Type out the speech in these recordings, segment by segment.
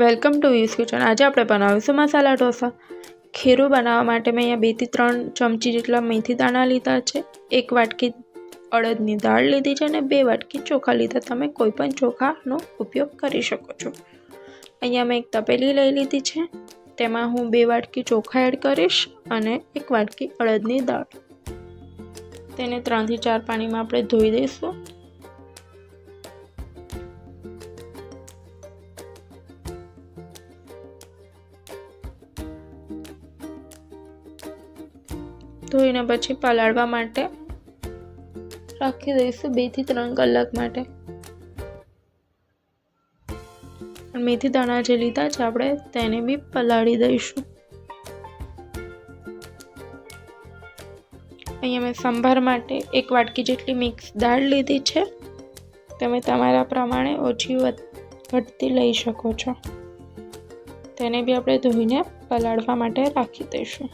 Welcome to use kitchen. આજે આપણે બનાવીશું મસાલા ઢોસા. ખીરું બનાવવા માટે મેં અહીંયા બેથી ત્રણ ચમચી જેટલા મેથી દાણા લીધા છે. એક વાટકી અડદની દાળ લીધી છે અને બે વાટકી ચોખા લીધા. તમે કોઈ પણ ચોખાનો ઉપયોગ કરી શકો છો. અહીંયા મેં એક તપેલી લઈ લીધી છે. તેમાં હું બે વાટકી ચોખા એડ કરીશ અને એક વાટકી અડદની દાળ. તેને ત્રણથી ચાર પાણીમાં આપણે ધોઈ દઈશું. ધોઈને પછી પલાળવા માટે રાખી દઈશું બેથી ત્રણ કલાક માટે. મેથી દાણા જે લીધા છે, આપણે તેને બી પલાળી દઈશું. અહીંયા મેં સંભાર માટે એક વાટકી જેટલી મિક્સ દાળ લીધી છે. તમે તમારા પ્રમાણે ઓછી ઘટતી લઈ શકો છો. તેને બી આપણે ધોઈને પલાળવા માટે રાખી દઈશું.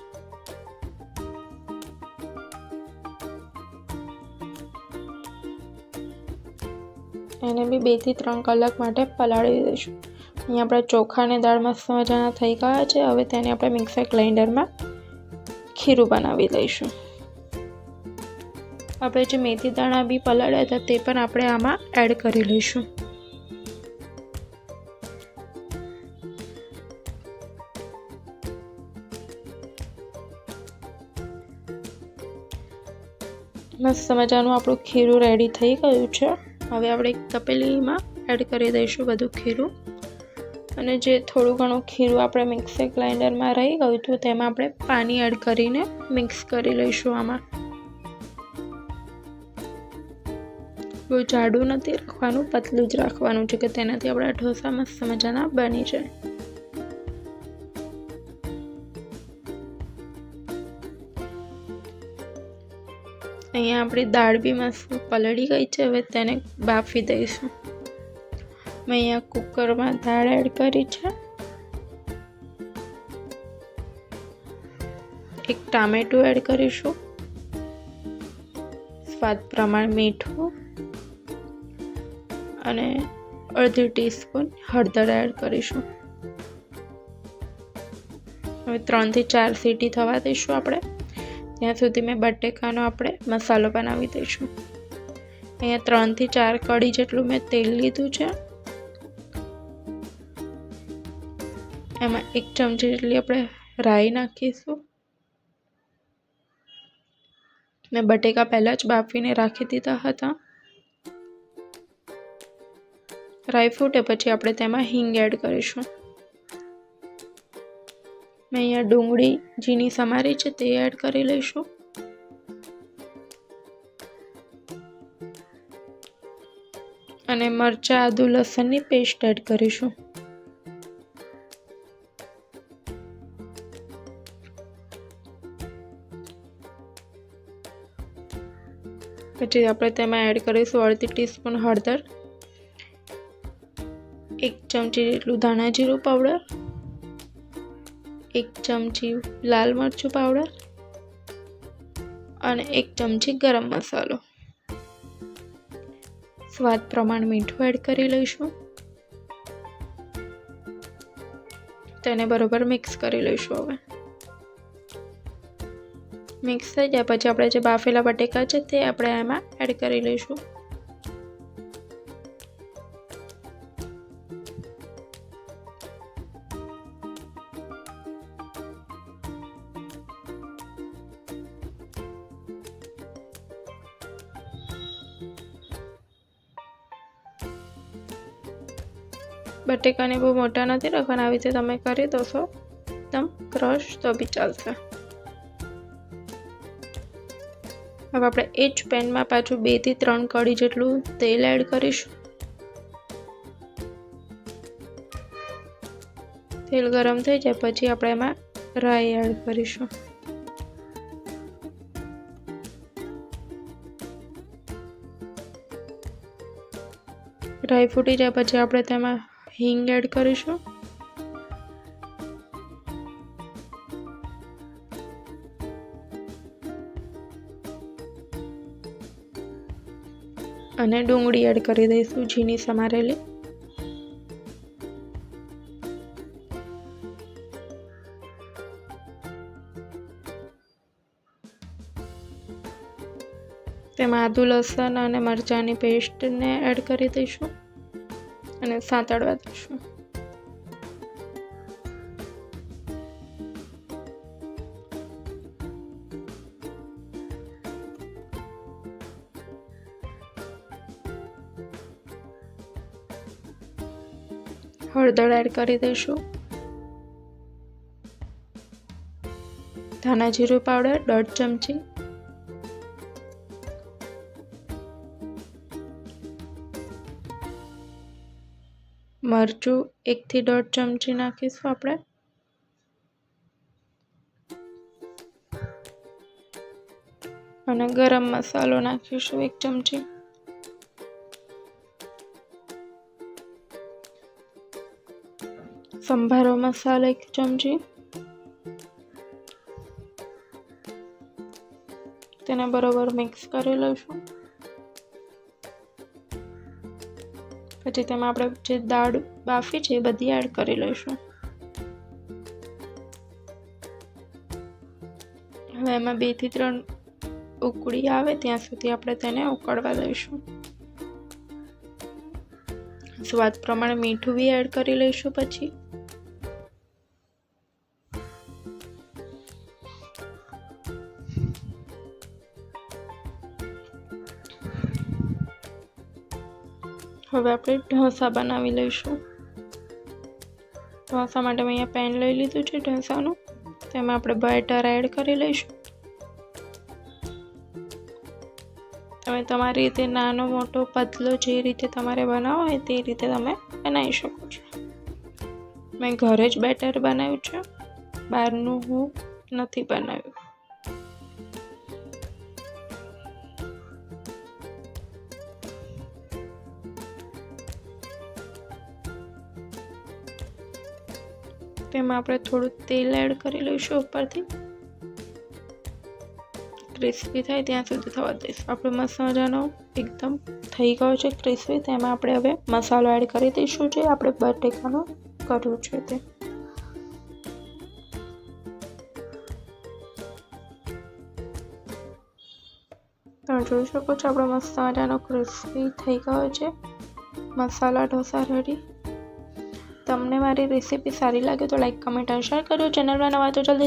એને બી બેથી ત્રણ કલાક માટે પલાળી દઈશું. અહીંયા આપણા ચોખા અને દાળ મસ્ત મજાના થઈ ગયા છે. હવે તેને આપણે મિક્સર ગ્રાઇન્ડરમાં ખીરું બનાવી લઈશું. આપણે જે મેથી દાણા બી પલાળ્યા હતા તે પણ આપણે આમાં એડ કરી લઈશું. મસ્ત મજાનું આપણું ખીરું રેડી થઈ ગયું છે. હવે આપણે એક તપેલીમાં એડ કરી દઈશું બધું ખીરું. અને જે થોડું ઘણું ખીરું આપણે મિક્સર ગ્રાઇન્ડરમાં રહી ગયું હતું, તેમાં આપણે પાણી એડ કરીને મિક્સ કરી લઈશું આમાં. બહુ જાડું નથી રાખવાનું, પતલું જ રાખવાનું છે કે તેનાથી આપણા ઢોસા મસ્ત મજાના બની જાય. અહીંયા આપણી દાળ બી મસ્ત પલળી ગઈ છે, હવે તેને બાફી દઈશું. મેં અહીંયા કુકરમાં દાળ એડ કરી છે. એક ટામેટું એડ કરીશું. સ્વાદ પ્રમાણ મીઠું. અને અડધી ટીસ્પૂન હળદર એડ કરીશું. હવે ત્રણથી ચાર સીટી થવા દઈશું આપણે. ત્યાં સુધી મેં બટેકાનો આપણે મસાલો બનાવી દઈશું. અહીંયા ત્રણથી ચાર કડી જેટલું મેં તેલ લીધું છે. એમાં એક ચમચી જેટલી આપણે રાઈ નાખીશું. મેં બટેકા પહેલાં જ બાફીને રાખી દીધા હતા. રાઈ ફૂટે પછી આપણે તેમાં હિંગ એડ કરીશું. મેં અહીંયા ડુંગળી, ઝીણી સમારી છે, તે એડ કરી લઈશું. અને મરચાં, આદુ, લસણની પેસ્ટ એડ કરીશું. પછી આપણે તેમાં એડ કરીશું અડધી ટીસ્પૂન હળદર, એક ચમચી જેટલું ધાણા જીરું પાવડર એક ચમચી લાલ મરચું પાવડર અને એક ચમચી ગરમ મસાલો. સ્વાદ પ્રમાણ મીઠું એડ કરી લઈશું. તેને બરોબર મિક્સ કરી લઈશું હવે. મિક્સ થઈ જાય પછી આપણે જે બાફેલા બટેકા છે તે આપણે એમાં એડ કરી લઈશું. બટેકાને બહુ મોટા નથી રાખવાના. આવી રીતે તમે કરી દોશો. એકદમ ક્રશ તો બી ચાલશે. હવે આપણે એ જ પેનમાં પાછું બેથી ત્રણ કડી જેટલું તેલ એડ કરીશું. તેલ ગરમ થઈ જાય પછી આપણે એમાં રાઈ એડ કરીશું. રાઈ ફૂટી જાય પછી આપણે તેમાં હિંગ એડ કરીશું. અને ડુંગળી એડ કરી દઈશું ઝીણી સમારેલી. તેમાં આદુ લસણ અને મરચાંની પેસ્ટને એડ કરી દઈશું. અને સાંતળવા દઈશું હળદર એડ કરી દઈશું. ધાણા જીરું પાવડર દોઢ ચમચી મરચું એકથી દોઢ ચમચી નાખીશું આપણે. અને ગરમ મસાલો નાખીશું એક ચમચી. સંભારો મસાલો એક ચમચી. તેને બરોબર મિક્સ કરી લઈશું. પછી તેમાં આપણે જે દાળ બાફી છે એ બધી એડ કરી લઈશું. હવે એમાં બેથી ત્રણ ઉકળી આવે ત્યાં સુધી આપણે તેને ઉકળવા દઈશું. સ્વાદ પ્રમાણે મીઠું બી એડ કરી લઈશું પછી. હવે આપણે ઢોસા બનાવી લઈશું. ઢોસા માટે મેં અહીંયા પેન લઈ લીધું છે ઢોસાનું. તેમાં આપણે બટર એડ કરી લઈશું. તમે તમારી રીતે નાનો મોટો પતલો જે રીતે તમારે બનાવો હોય તે રીતે તમે બનાવી શકો છો. મેં ઘરે જ બેટર બનાવ્યું છે. બહારનું હું નથી બનાવ્યું. તેમાં આપણે થોડું તેલ એડ કરી લઈશું ઉપરથી. ક્રિસ્પી થાય ત્યાં સુધી થવા દઈશું. આપણો મસાજાનો એકદમ થઈ ગયો છે ક્રિસ્પી તેમાં આપણે હવે મસાલો એડ કરી દઈશું જે આપણે બટેકાનું કર્યું છે તે. તમે જોઈ શકો છો આપણો મસ્ત મજાનો ક્રિસ્પી થઈ ગયો છે. મસાલા ઢોસા રેડી તમને મારી રેસીપી સારી લાગે તો લાઈક કમેન્ટ અને શેર કરજો. ચેનલમાં નવા તો જલ્દી